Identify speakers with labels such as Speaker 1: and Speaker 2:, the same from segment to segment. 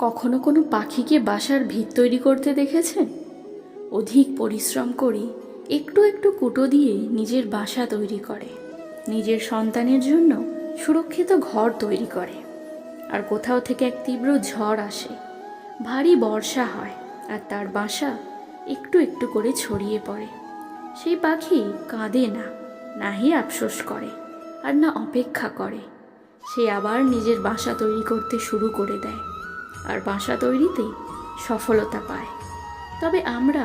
Speaker 1: কখনো কোনো পাখিকে বাসার ভিত তৈরি করতে দেখেছেন অধিক পরিশ্রম করে, একটু একটু কুটো দিয়ে নিজের বাসা তৈরি করে। নিজের সন্তানের জন্য সুরক্ষিত ঘর তৈরি করে। আর কোথাও থেকে এক তীব্র ঝড় আসে। ভারী বর্ষা হয়, আর তার বাসা একটু একটু করে ছড়িয়ে পড়ে। সেই পাখি কাঁদে না নাহি আফসোস করে, আর না অপেক্ষা করে। সে আবার নিজের বাসা তৈরি করতে শুরু করে দেয়। আর বাসা তৈরিতে সফলতা পায়। তবে আমরা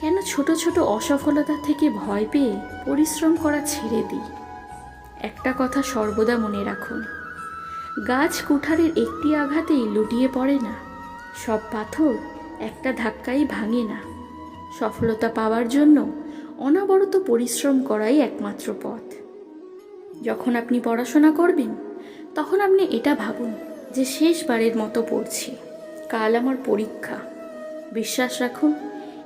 Speaker 1: কেন ছোট ছোট অসফলতা থেকে ভয় পেয়ে পরিশ্রম করা ছেড়ে দিই? একটা কথা সর্বদা মনে রাখুন, গাছ কুঠারের একটি আঘাতেই লুটিয়ে পড়ে না, সব পাথর একটা ধাক্কাই ভাঙে না। সফলতা পাওয়ার জন্য অনবরত পরিশ্রম করাই একমাত্র পথ। যখন আপনি পড়াশোনা করবেন, তখন আপনি এটা ভাবুন যে শেষবারের মতো পড়ছি। কাল আমার পরীক্ষা। বিশ্বাস রাখুন,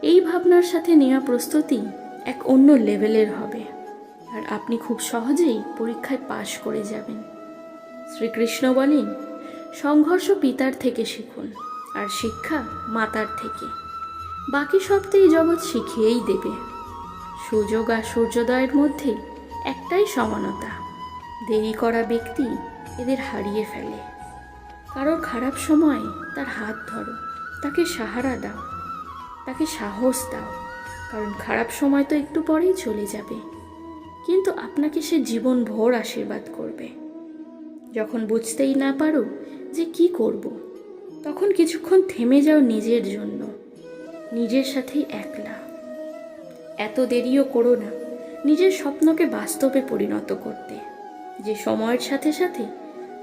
Speaker 1: এই ভাবনার সাথে নেওয়া প্রস্তুতি এক অন্য লেভেলের হবে। আর আপনি খুব সহজেই পরীক্ষায় পাশ করে যাবেন। শ্রীকৃষ্ণ বলেন, সংঘর্ষ পিতার থেকে শিখুন, আর শিক্ষা মাতার থেকে। বাকি সবটাই জগৎ শিখিয়েই দেবে। সুযোগ আর সূর্যোদয়ের মধ্যে একটাই সমানতা, দেরি করা ব্যক্তি এদের হারিয়ে ফেলে। কারোর খারাপ সময় তার হাত ধরো, তাকে সাহারা দাও, তাকে সাহস দাও, কারণ খারাপ সময় তো একটু পরেই চলে যাবে। কিন্তু আপনাকে সে জীবন ভোর আশীর্বাদ করবে। যখন বুঝতেই না পারো যে কি করব। তখন কিছুক্ষণ থেমে যাও নিজের জন্য, নিজের সাথেই একলা। এত দেরিও করো না নিজের স্বপ্নকে বাস্তবে পরিণত করতে, যে সময়ের সাথে সাথে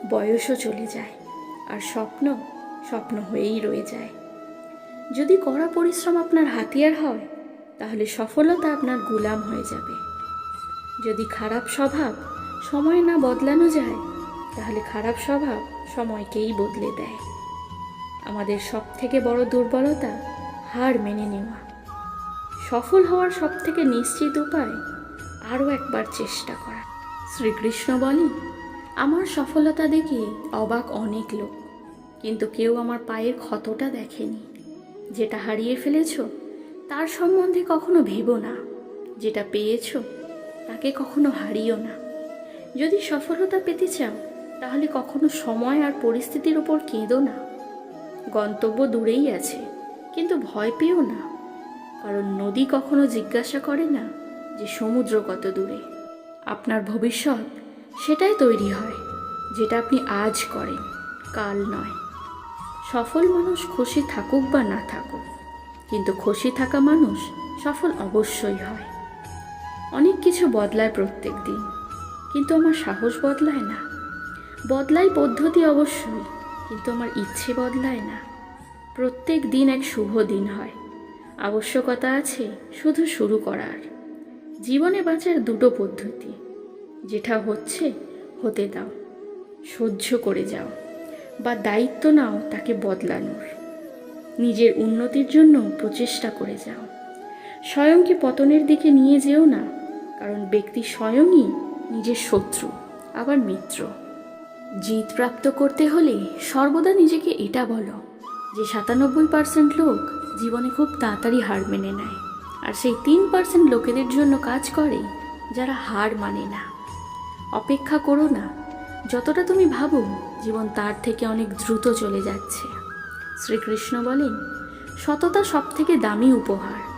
Speaker 1: বয়সও চলে যায়। আর স্বপ্ন স্বপ্ন হয়েই রয়ে যায়। যদি কড়া পরিশ্রম আপনার হাতিয়ার হয়, তাহলে সফলতা আপনার গুলাম হয়ে যাবে। যদি খারাপ স্বভাব সময় না বদলানো যায়, তাহলে খারাপ স্বভাব সময়কেই বদলে দেয়। আমাদের সব থেকে বড় দুর্বলতা হার মেনে নেওয়া। সফল হওয়ার সব থেকে নিশ্চিত উপায় আরও একবার চেষ্টা করা। শ্রীকৃষ্ণ বলেন আমার সফলতা দেখে অবাক অনেক লোক। কিন্তু কেউ আমার পায়ের ক্ষতটা দেখেনি। যেটা হারিয়ে ফেলেছ, তার সম্বন্ধে কখনো ভেবো না। যেটা পেয়েছ, তাকে কখনো হারিও না। যদি সফলতা পেতে চাও, তাহলে কখনো সময় আর পরিস্থিতির ওপর কেঁদো না। গন্তব্য দূরেই আছে, কিন্তু ভয় পেও না। কারণ নদী কখনো জিজ্ঞাসা করে না যে সমুদ্র কত দূরে। আপনার ভবিষ্যৎ সেটাই তৈরি হয়, যেটা আপনি আজ করেন, কাল নয়। সফল মানুষ খুশি থাকুক বা না থাকুক, কিন্তু খুশি থাকা মানুষ সফল অবশ্যই হয়। অনেক কিছু বদলায় প্রত্যেক দিন, কিন্তু আমার সাহস বদলায় না। বদলায় পদ্ধতি অবশ্যই, কিন্তু আমার ইচ্ছে বদলায় না। প্রত্যেক দিন এক শুভ দিন হয়। আবশ্যকতা আছে, শুধু শুরু করার। জীবনে বাঁচার দুটো পদ্ধতি। যেটা হচ্ছে, হতে দাও, সহ্য করে যাও, বা দায়িত্ব নাও তাকে বদলানোর। নিজের উন্নতির জন্য প্রচেষ্টা করে যাও। স্বয়ংকে পতনের দিকে নিয়ে যেও না, কারণ ব্যক্তি স্বয়ংই নিজের শত্রু, আবার মিত্র। জিত প্রাপ্ত করতে হলে সর্বদা নিজেকে এটা বলো যে সাতানব্বই পার্সেন্ট লোক জীবনে খুব তাড়াতাড়ি হার মেনে নেয়, আর সেই তিন পার্সেন্ট লোকেদের জন্য কাজ করে যারা হার মানে না। অপেক্ষা করো না। যতটা তুমি ভাবো, জীবন তার থেকে অনেক দ্রুত চলে যাচ্ছে। শ্রীকৃষ্ণ বলেন, সততা সব থেকে দামি উপহার।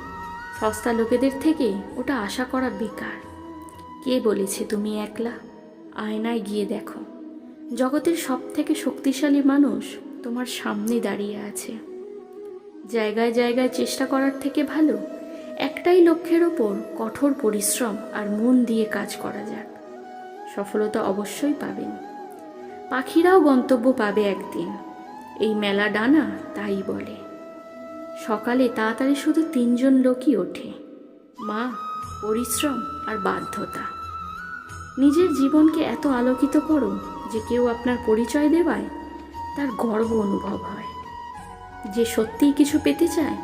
Speaker 1: সস্তা লোকেদের থেকে ওটা আশা করা বেকার। কে বলেছে তুমি একলা? আয়নায় গিয়ে দেখো। জগতের সব থেকে শক্তিশালী মানুষ তোমার সামনে দাঁড়িয়ে আছে। জায়গায় জায়গায় চেষ্টা করার থেকে ভালো, একটাই লক্ষ্যের ওপর কঠোর পরিশ্রম আর মন দিয়ে কাজ করা যাক। সফলতা অবশ্যই পাবেন। পাখিরাও গন্তব্য পাবে একদিন। এই মেলা ডানা তাই বলে। সকালে তাড়াতাড়ি শুধু তিনজন লোকই ওঠে। মা, পরিশ্রম আর বাধ্যতা। নিজের জীবনকে এত আলোকিত করো যে কেউ আপনার পরিচয় দেওয়ায় তার গর্ব অনুভব হয়। যে সত্যিই কিছু পেতে চায়,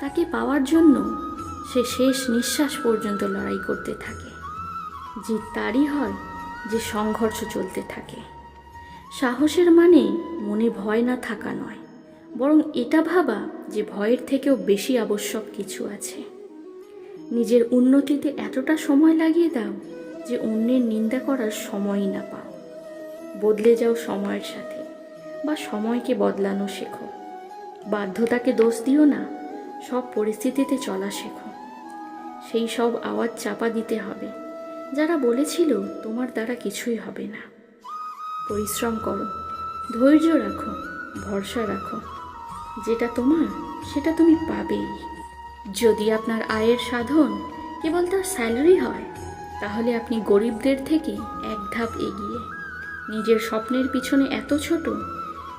Speaker 1: তাকে পাওয়ার জন্য সে শেষ নিঃশ্বাস পর্যন্ত লড়াই করতে থাকে। জিত তারই হয় যে সংঘর্ষ চলতে থাকে। সাহসের মানে মনে ভয় না থাকা নয়, বরং এটা ভাবা যে ভয়ের থেকেও বেশি আবশ্যক কিছু আছে। নিজের উন্নতিতে এতটা সময় লাগিয়ে দাও যে অন্যের নিন্দা করার সময়ই না পাও। বদলে যাও সময়ের সাথে বা সময়কে বদলানো শেখো। বাধ্যতাকে দোষ দিও না, সব পরিস্থিতিতে চলা শেখো। সেই সব আওয়াজ চাপা দিতে হবে। যারা বলেছিল তোমার দ্বারা কিছুই হবে না। পরিশ্রম করো, ধৈর্য রাখো, ভরসা রাখো। যেটা তোমার, সেটা তুমি পাবেই। যদি আপনার আয়ের সাধন কেবল তার স্যালারি হয়, তাহলে আপনি গরিবদের থেকে এক ধাপ এগিয়ে। নিজের স্বপ্নের পিছনে এত ছোট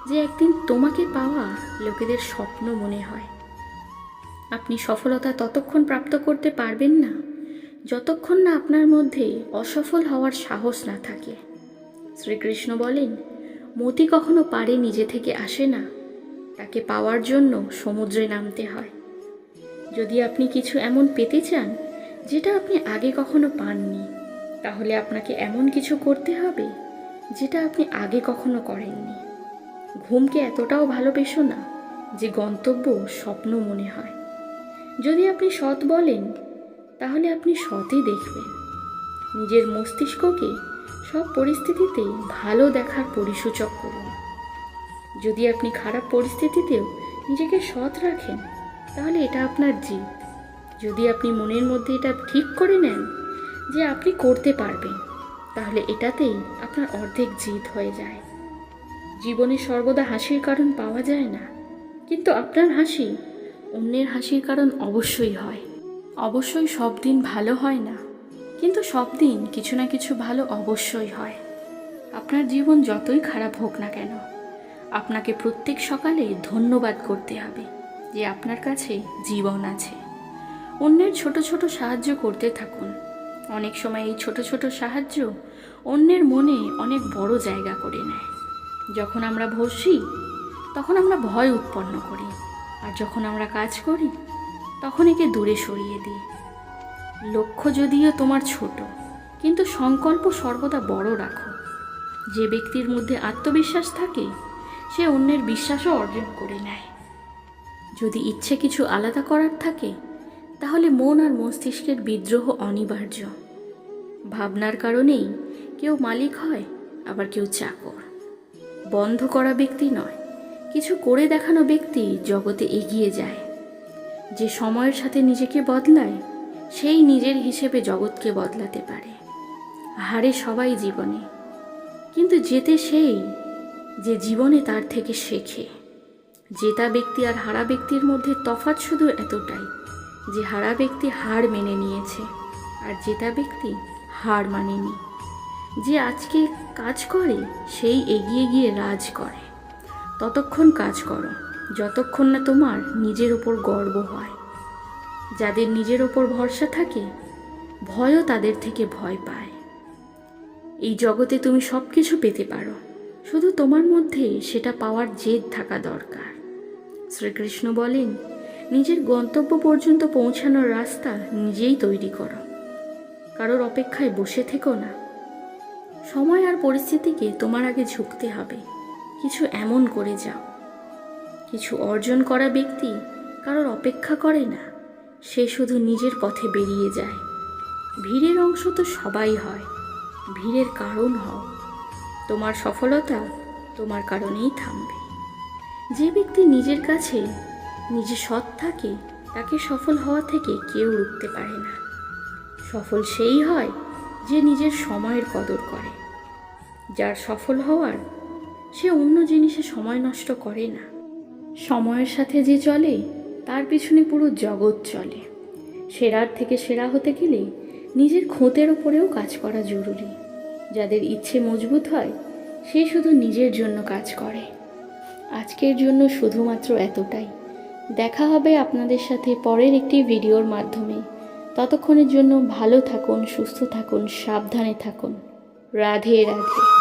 Speaker 1: যে একদিন তোমাকে পাওয়া লোকেদের স্বপ্ন মনে হয়। আপনি সফলতা ততক্ষণ প্রাপ্ত করতে পারবেন না। যতক্ষণ না আপনার মধ্যে অসফল হওয়ার সাহস না থাকে। শ্রীকৃষ্ণ বলেন, মতি কখনো পারে নিজে থেকে আসে না। তাকে পাওয়ার জন্য সমুদ্রে নামতে হয়। যদি আপনি কিছু এমন পেতে চান, যেটা আপনি আগে কখনো পাননি, তাহলে আপনাকে এমন কিছু করতে হবে, যেটা আপনি আগে কখনো করেননি। ঘুমকে এতটাও ভালোবেসো না, যে গন্তব্য স্বপ্ন মনে হয়। যদি আপনি সৎ বলেন তাহলে আপনি সতই দেখবেন। নিজের মস্তিষ্ককে সব পরিস্থিতিতে ভালো দেখার পরিসূচক করুন। যদি আপনি খারাপ পরিস্থিতিতেও নিজেকে সৎ রাখেন, তাহলে এটা আপনার জিত। যদি আপনি মনের মধ্যে এটা ঠিক করে নেন যে আপনি করতে পারবেন, তাহলে এটাতেই আপনার অর্ধেক জিত হয়ে যায়। জীবনে সর্বদা হাসির কারণ পাওয়া যায় না, কিন্তু আপনার হাসি অন্যের হাসির কারণ অবশ্যই হয়। অবশ্যই সব দিন ভালো হয় না। কিন্তু সব দিন কিছু না কিছু ভালো অবশ্যই হয়। আপনার জীবন যতই খারাপ হোক না কেন, আপনাকে প্রত্যেক সকালে ধন্যবাদ করতে হবে যে আপনার কাছে জীবন আছে। অন্যের ছোট ছোট সাহায্য করতে থাকুন। অনেক সময় এই ছোট ছোট সাহায্য অন্যের মনে অনেক বড় জায়গা করে নেয়। যখন আমরা বসি তখন আমরা ভয় উৎপন্ন করি। আর যখন আমরা কাজ করি তখন একে দূরে সরিয়ে দিই। লক্ষ্য যদিও তোমার ছোট, কিন্তু সংকল্প সর্বদা বড় রাখো। যে ব্যক্তির মধ্যে আত্মবিশ্বাস থাকে, সে অন্যের বিশ্বাসও অর্জন করে নেয়। যদি ইচ্ছে কিছু আলাদা করার থাকে, তাহলে মন আর মস্তিষ্কের বিদ্রোহ অনিবার্য। ভাবনার কারণেই কেউ মালিক হয়, আবার কেউ চাকর। বন্ধ করা ব্যক্তি নয়, কিছু করে দেখানো ব্যক্তি জগতে এগিয়ে যায়। যে সময়ের সাথে নিজেকে বদলায়, সেই নিজের হিসেবে জগৎকে বদলাতে পারে। হারে সবাই জীবনে। কিন্তু যেতে সেই, যে জীবনে তার থেকে শেখে। জেতা ব্যক্তি আর হারা ব্যক্তির মধ্যে তফাৎ শুধু এতটাই, যে হারা ব্যক্তি হার মেনে নিয়েছে আর জেতা ব্যক্তি হার মানেনি। যে আজকে কাজ করে, সেই এগিয়ে গিয়ে রাজ করে। ততক্ষণ কাজ করো। যতক্ষণ না তোমার নিজের ওপর গর্ব হয়। যাদের নিজের ওপর ভরসা থাকে, ভয়ও তাদের থেকে ভয় পায়। এই জগতে তুমি সব কিছু পেতে পারো, শুধু তোমার মধ্যে সেটা পাওয়ার জেদ থাকা দরকার। শ্রীকৃষ্ণ বলেন, নিজের গন্তব্য পর্যন্ত পৌঁছানোর রাস্তা নিজেই তৈরি করো। কারোর অপেক্ষায় বসে থেকো না। সময় আর পরিস্থিতিকে তোমার আগে ঝুঁকতে হবে। কিছু এমন করে যাও। কিছু অর্জন করা ব্যক্তি কারোর অপেক্ষা করে না। সে শুধু নিজের পথে বেরিয়ে যায়। ভিড়ের অংশ তো সবাই হয়। ভিড়ের কারণ হও। তোমার সফলতা তোমার কারণেই থামবে। যে ব্যক্তি নিজের কাছে নিজে সৎ থাকে, তাকে সফল হওয়া থেকে কেউ রুখতে পারে না। সফল সেই হয় যে নিজের সময়ের কদর করে। যার সফল হওয়ার সে অন্য জিনিসে সময় নষ্ট করে না। সময়ের সাথে যে চলে, তার পিছনে পুরো জগৎ চলে। সেরার থেকে সেরা হতে গেলে নিজের খোঁতের ওপরেও কাজ করা জরুরি। যাদের ইচ্ছে মজবুত হয়, সে শুধু নিজের জন্য কাজ করে। আজকের জন্য শুধুমাত্র এতটাই। দেখা হবে আপনাদের সাথে পরের একটি ভিডিওর মাধ্যমে। ততক্ষণের জন্য ভালো থাকুন, সুস্থ থাকুন, সাবধানে থাকুন। রাধে রাধে।